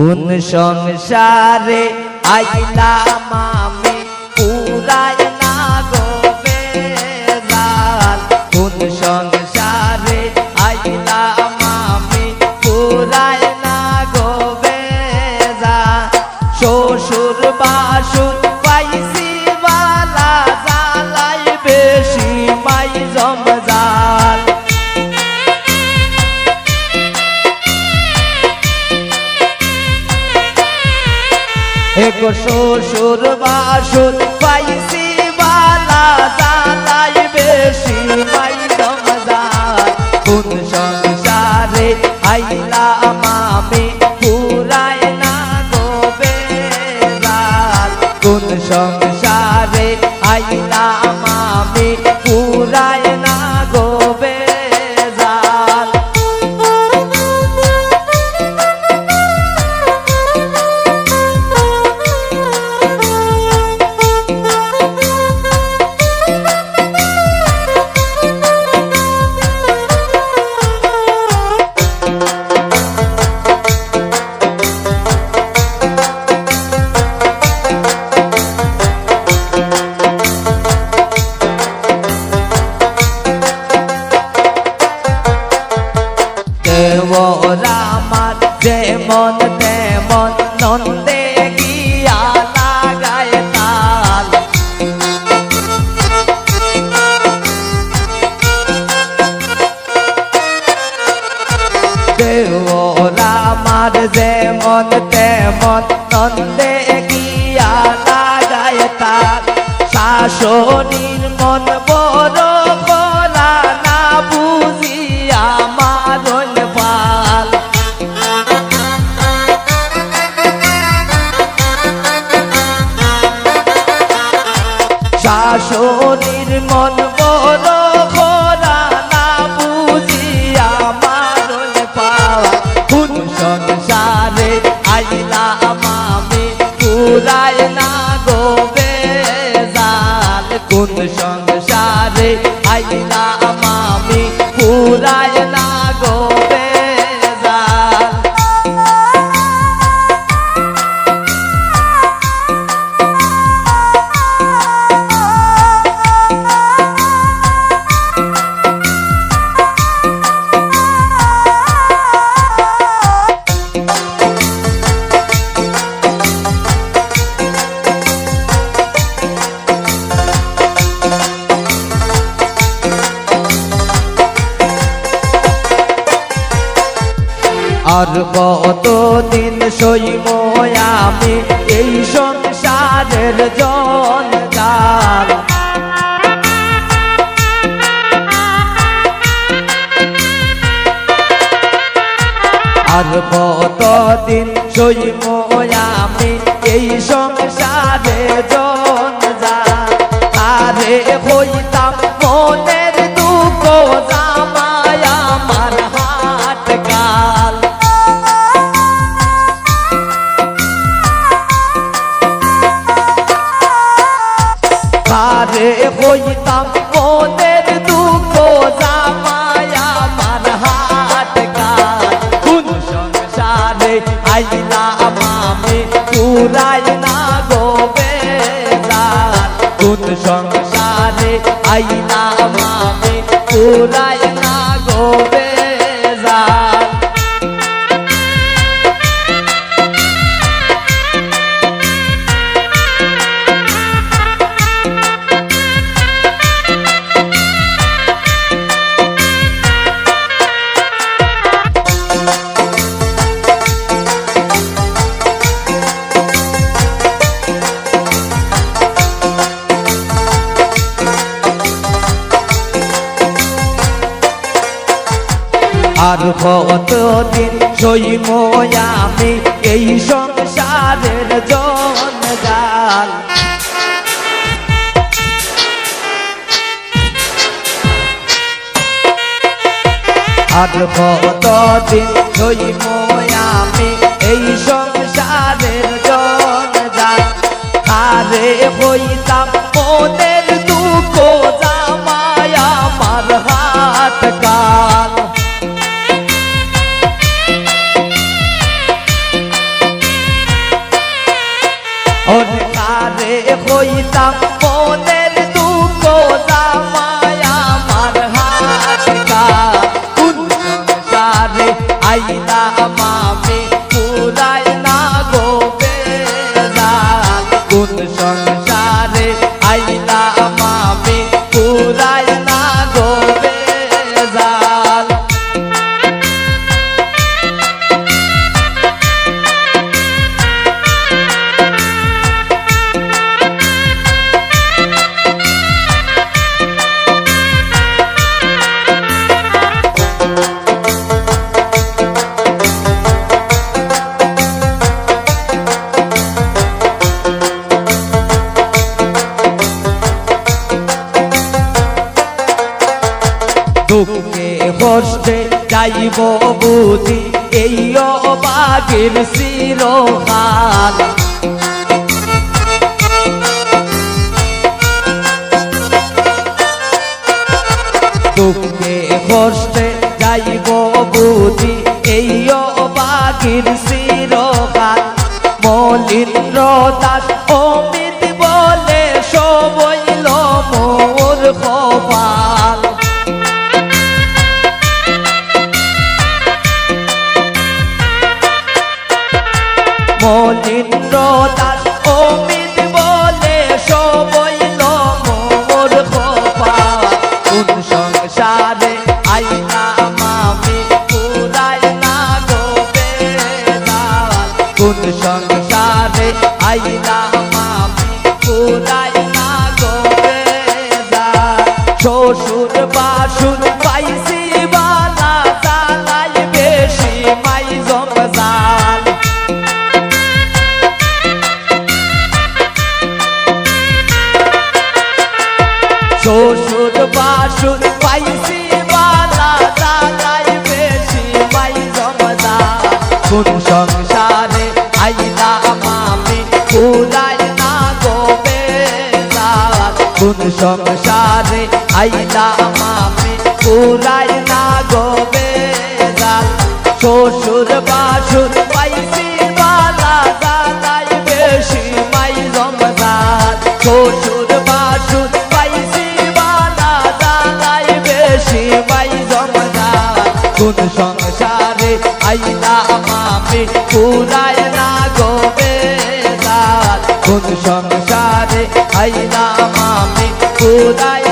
কোন সংসারে আইলাম show. দেওরা যেমন তেমন নন্দে গিয়া লাগায় তাল। দেওরা আমার যেমন তেমন নন্দে গিয়া লাগায় তাল। শাসনির আর কতদিন সইব আমি এই সংসারের জঞ্জাল আর কতদিন সইব আমি এই সংসারে জঞ্জাল পুরাই না গো বেজাল কোন সংসারে আইনা মামে পুরাই আর কতদিন সইব আমি এই সংসারের জঞ্জাল আর কতদিন সইব আমি এই সংসারের জঞ্জাল আরে হইতাম মনের আরে হইতাম মনের দুঃখ কষ্টে যাইব বুঝি এই অবাগের চিরকাল দুঃখে কষ্টে যাইব বুঝি এই অবাগের চিরকাল শ্বশুর বাসুর সংসারে আইলা মামি কুলাই না গো বেদাত শ্বশুর বাসুর পাইছি বালা দাদাই বেশি মাই জমদার শ্বশুর বাসুর পাইছি বালা দাদাই বেশি মাই জমদার কোন সংসারে আইলা মামি পুরায় না গো বেদার কোন সংসারে আইলা মামি পুরায়